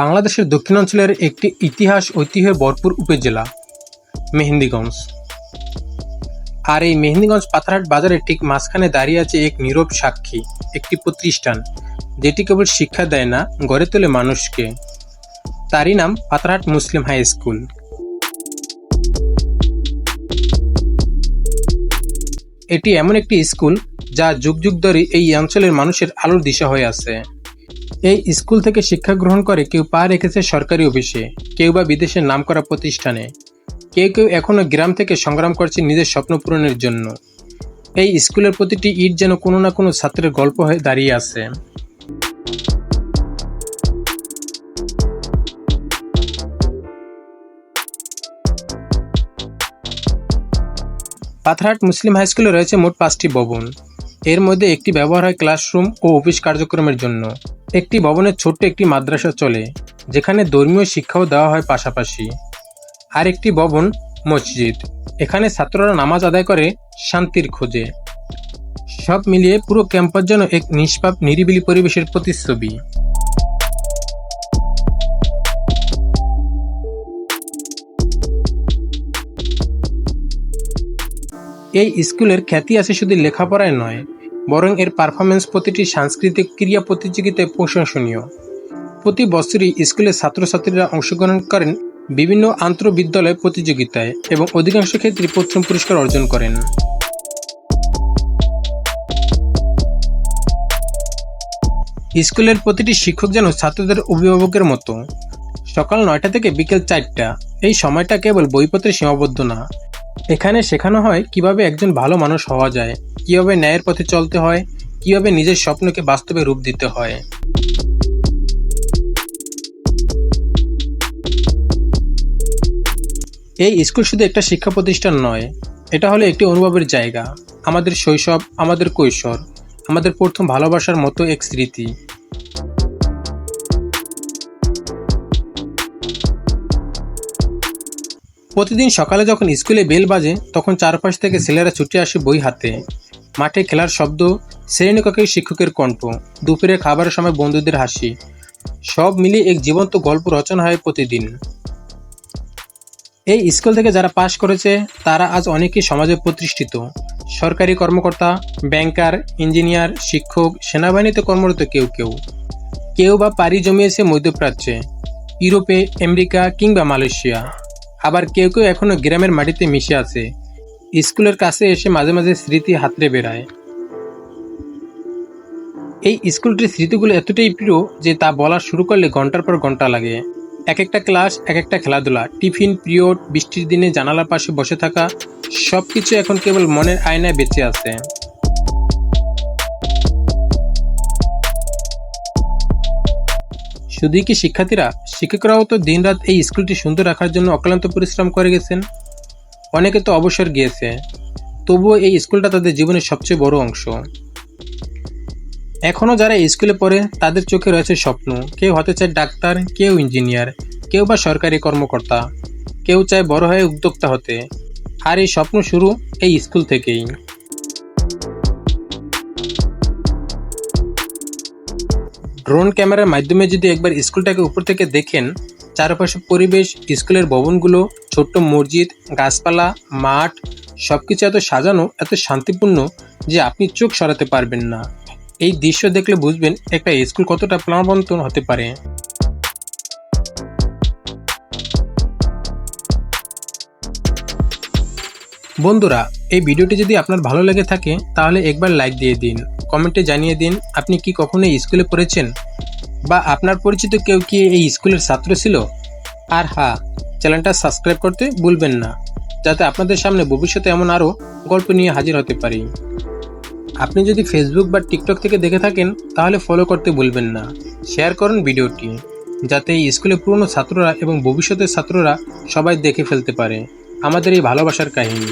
বাংলাদেশের দক্ষিণাঞ্চলের একটি ইতিহাস ঐতিহ্যে ভরপুর উপজেলা, মেহেন্দিগঞ্জ। আর এই মেহেন্দিগঞ্জ পাথরহাট বাজারের ঠিক মাঝখানে দাঁড়িয়ে আছে এক নীরব সাক্ষী, একটি প্রতিষ্ঠান, যেটি কেবল শিক্ষা দেয় না, গড়ে তোলে মানুষকে। তারই নাম পাথরহাট মুসলিম হাই স্কুল। এটি এমন একটি স্কুল যা যুগ যুগ ধরে এই অঞ্চলের মানুষের আলোর দিশা হয়ে আছে। এই স্কুল থেকে শিক্ষা গ্রহণ করে কেউ পা রেখেছে সরকারি অফিসে, কেউ বা বিদেশের নামকরা প্রতিষ্ঠানে। কেউ কেউ এখনও গ্রাম থেকে সংগ্রাম করছে নিজের স্বপ্ন পূরণের জন্য। এই স্কুলের প্রতিটি ইট যেন কোনো না কোনো ছাত্রের গল্প হয়ে দাঁড়িয়ে আছে। পাথরহাট মুসলিম হাই স্কুলে রয়েছে মোট পাঁচটি ভবন। এর মধ্যে একটি ব্যবহার হয় ক্লাসরুম ও অফিস কার্যক্রমের জন্য। একটি ভবনের ছোট্ট একটি মাদ্রাসা চলে, যেখানে ধর্মীয় শিক্ষাও দেওয়া হয় পাশাপাশি। আর একটি ভবন মসজিদ, এখানে ছাত্ররা নামাজ আদায় করে, শান্তির খোঁজে। সব মিলিয়ে পুরো ক্যাম্পাস যেন এক নিষ্পাপ, নিরিবিলি পরিবেশের প্রতিচ্ছবি। এই স্কুলের খ্যাতি আছে শুধু লেখাপড়ায় নয় বরং এর পারফরমেন্স প্রতিটি সাংস্কৃতিক ক্রিয়া প্রতিযোগিতায় প্রশংসনীয়। প্রতি বছরই স্কুলের ছাত্রছাত্রীরা অংশগ্রহণ করেন বিভিন্ন আন্তঃবিদ্যালয় প্রতিযোগিতায় এবং অধিকাংশ ক্ষেত্রে প্রথম পুরস্কার অর্জন করেন। স্কুলের প্রতিটি শিক্ষক যেন ছাত্রদের অভিভাবকের মতো। সকাল নয়টা থেকে বিকেল চারটা। এই সময়টা কেবল বইপত্রে সীমাবদ্ধ না। এখানে শেখানো হয় কীভাবে একজন ভালো মানুষ হওয়া যায়, কীভাবে ন্যায়ের পথে চলতে হয়, কীভাবে নিজের স্বপ্নকে বাস্তবে রূপ দিতে হয়। এই স্কুল শুধু একটা শিক্ষা প্রতিষ্ঠান নয়, এটা হলো একটি অনুভবের জায়গা। আমাদের শৈশব, আমাদের কৈশোর, আমাদের প্রথম ভালোবাসার মতো এক স্মৃতি। প্রতিদিন সকালে যখন স্কুলে বেল বাজে, তখন চারপাশ থেকে ছেলেরা ছুটে আসে বই হাতে। মাঠে খেলার শব্দ শ্রেণীকক্ষে শিক্ষকের কণ্ঠ, দুপুরে খাবারের সময় বন্ধুদের হাসি। সব মিলিয়ে এক জীবন্ত গল্প রচনা হয় প্রতিদিন। এই স্কুল থেকে যারা পাশ করেছে, তারা আজ অনেকেই সমাজে প্রতিষ্ঠিত। সরকারি কর্মকর্তা, ব্যাংকার, ইঞ্জিনিয়ার, শিক্ষক, সেনাবাহিনীতে কর্মরত কেউ কেউ। কেউ বা পাড়ি জমিয়েছে মধ্যপ্রাচ্যে, ইউরোপে, আমেরিকা কিংবা মালয়েশিয়া। আবার কেউ কেউ এখনও গ্রামের মাটিতে মিশে আছে। স্কুলের কাছে এসে মাঝে মাঝে স্মৃতি হাতড়ে বেড়ায়। এই স্কুলটির স্মৃতিগুলো এতটাই প্রিয় যে তা বলা শুরু করলে ঘণ্টার পর ঘণ্টা লাগে। এক একটা ক্লাস এক একটা খেলাধুলা, টিফিন পিরিয়ড, বৃষ্টির দিনে জানালার পাশে বসে থাকা সব কিছু এখন কেবল মনের আয়নায় বেঁচে আছে। শুধুই কি শিক্ষার্থীরা, শিক্ষকরাও তো দিনরাত এই স্কুলটি সুন্দর রাখার জন্য অক্লান্ত পরিশ্রম করে গেছেন? অনেকে তো অবসর গিয়েছে। তবুও এই স্কুলটা তাদের জীবনের সবচেয়ে বড় অংশ। এখনও যারা স্কুলে পড়ে, তাদের চোখে রয়েছে স্বপ্ন। কেউ হতে চায় ডাক্তার, কেউ ইঞ্জিনিয়ার, কেউ বা সরকারি কর্মকর্তা, কেউ চায় বড় হয়ে উদ্যোক্তা হতে। আর এই স্বপ্ন শুরু এই স্কুল থেকেই। ড্রোন ক্যামেরার মাধ্যমে যদি একবার স্কুলটাকে উপর থেকে দেখেন, চারপাশে পরিবেশ, স্কুলের ভবনগুলো, ছোট্ট মসজিদ, গাছপালা, মাঠ সব কিছু এত সাজানো, এত শান্তিপূর্ণ যে আপনি চোখ সরাতে পারবেন না। এই দৃশ্য দেখলে বুঝবেন একটা স্কুল কতটা প্রাণবন্ত হতে পারে। বন্ধুরা, এই ভিডিওটি যদি আপনার ভালো লেগে থাকে, তাহলে একবার লাইক দিয়ে দিন। কমেন্টে জানিয়ে দিন, আপনি কি কখনো এই স্কুলে পড়েছেন? বা আপনার পরিচিত কেউ কি এই স্কুলের ছাত্র ছিল? আর হ্যাঁ চ্যানেলটা সাবস্ক্রাইব করতে ভুলবেন না, যাতে আপনাদের সামনে ভবিষ্যতে এমন আরও গল্প নিয়ে হাজির হতে পারি। আপনি যদি ফেসবুক বা টিকটক থেকে দেখে থাকেন, তাহলে ফলো করতে ভুলবেন না। শেয়ার করুন ভিডিওটি, যাতে এই স্কুলে পুরনো ছাত্ররা এবং ভবিষ্যতের ছাত্ররা সবাই দেখে ফেলতে পারে। আমাদের এই ভালোবাসার কাহিনী।